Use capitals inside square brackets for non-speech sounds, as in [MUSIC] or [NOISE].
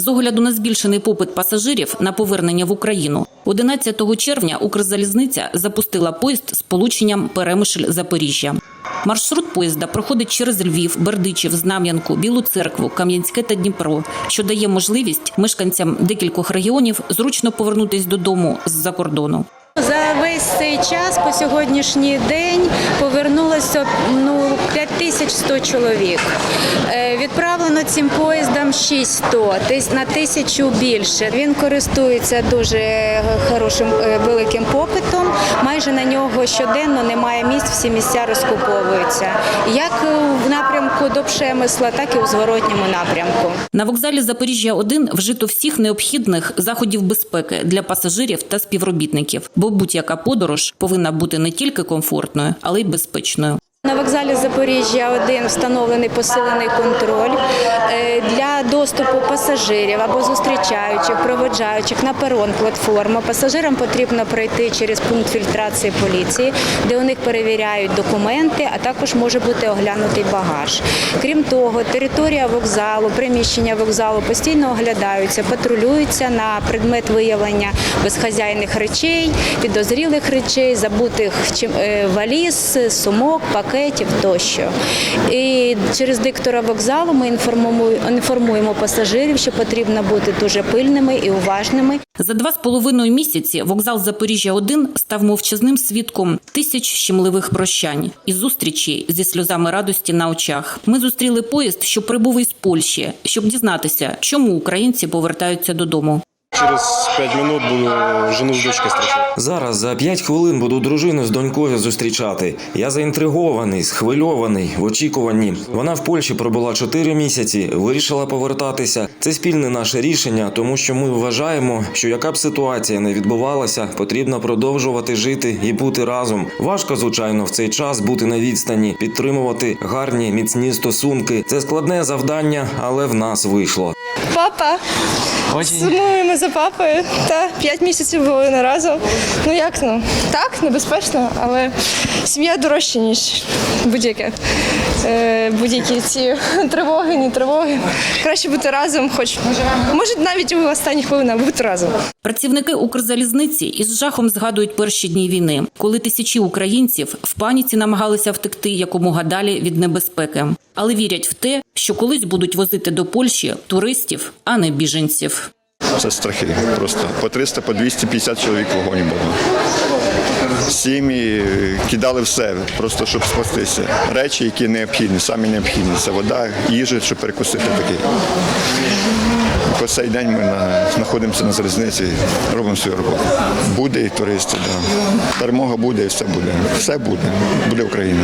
З огляду на збільшений попит пасажирів на повернення в Україну, 11 червня Укрзалізниця запустила поїзд з полученням Перемишль-Запоріжжя. Маршрут поїзда проходить через Львів, Бердичів, Знам'янку, Білу церкву, Кам'янське та Дніпро, що дає можливість мешканцям декількох регіонів зручно повернутись додому з-за кордону. За весь цей час по сьогоднішній день повернулося ну 5100 чоловік. Е, Відправлено цим поїздом 600, тис- на тисячу більше. Він користується дуже хорошим е, великим попитом. Майже на нього щоденно немає місць, всі місця розкуповуються. Як в напрямку до Пшемисла, так і у зворотньому напрямку. На вокзалі Запоріжжя 1 вжито всіх необхідних заходів безпеки для пасажирів та співробітників, бо будь-яка подорож повинна бути не тільки комфортною, але й безпечною. На вокзалі Запоріжжя 1 встановлений посилений контроль Е, для доступу пасажирів або зустрічаючих, проводжаючих на перон платформу. Пасажирам потрібно пройти через пункт фільтрації поліції, де у них перевіряють документи, а також може бути оглянутий багаж. Крім того, територія вокзалу, приміщення вокзалу постійно оглядаються, патрулюються на предмет виявлення безхазяйних речей, підозрілих речей, забутих е, валіз, сумок, пакетів тощо. І через диктора вокзалу ми інформуємо, інформуємо пасажирів, що потрібно бути дуже пильними і уважними. За два з половиною місяці вокзал Запоріжжя 1 став мовчазним свідком тисяч щемливих прощань і зустрічей зі сльозами радості на очах. Ми зустріли поїзд, що прибув із Польщі, щоб дізнатися, чому українці повертаються додому. Через 5 минут буду жену с дочкой встречать. Зараз за п'ять хвилин буду дружину з донькою зустрічати. Я заінтригований, схвильований, в очікуванні. Вона в Польщі пробула чотири місяці, вирішила повертатися. Це спільне наше рішення, тому що ми вважаємо, що яка б ситуація не відбувалася, потрібно продовжувати жити і бути разом. Важко, звичайно, в цей час бути на відстані, підтримувати гарні міцні стосунки. Це складне завдання, але в нас вийшло. Папа. Сумуємо за папою. Та п'ять місяців були не разом. Ну як ну? Так, небезпечно, але сім'я дорожча, ніж будь-яке. Е, будь-які ці [LAUGHS] тривоги, ні тривоги. Краще бути разом, хоч може навіть у останні хвилини бути разом. Працівники Укрзалізниці із жахом згадують перші дні війни, коли тисячі українців в паніці намагалися втекти якомога далі від небезпеки, але вірять в те, що колись будуть возити до Польщі туристів, а не біженців. Це страхи. Просто по 300, по 250 чоловік в вагоні було. Сім'ї кидали все, просто щоб спастися. Речі, які необхідні, самі необхідні. Це вода, їжа, щоб перекусити такий. По цей день ми на, знаходимося на залізниці, робимо свою роботу. Буде і туристи, да. Перемога буде і все буде. Все буде. Буде Україна.